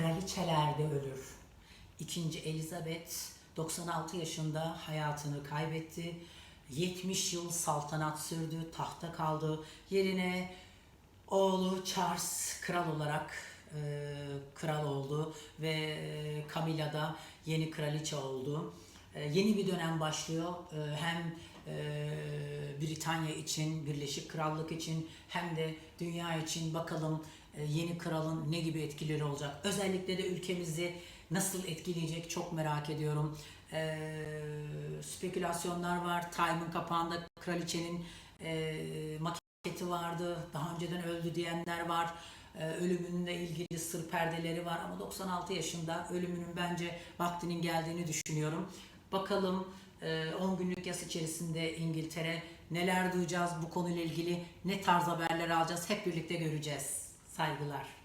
kraliçeler de ölür. İkinci Elizabeth 96 yaşında hayatını kaybetti. 70 yıl saltanat sürdü, tahta kaldı. Yerine oğlu Charles kral olarak e, kral oldu ve e, Camilla da yeni kraliçe oldu. E, yeni bir dönem başlıyor. E, hem e, Britanya için, Birleşik Krallık için hem de dünya için bakalım yeni kralın ne gibi etkileri olacak. Özellikle de ülkemizi nasıl etkileyecek çok merak ediyorum. E, spekülasyonlar var. Time'ın kapağında kraliçenin e, maketi vardı. Daha önceden öldü diyenler var. Ee, ölümünle ilgili sır perdeleri var ama 96 yaşında ölümünün bence vaktinin geldiğini düşünüyorum. Bakalım e, 10 günlük yas içerisinde İngiltere neler duyacağız bu konuyla ilgili ne tarz haberler alacağız hep birlikte göreceğiz. Saygılar.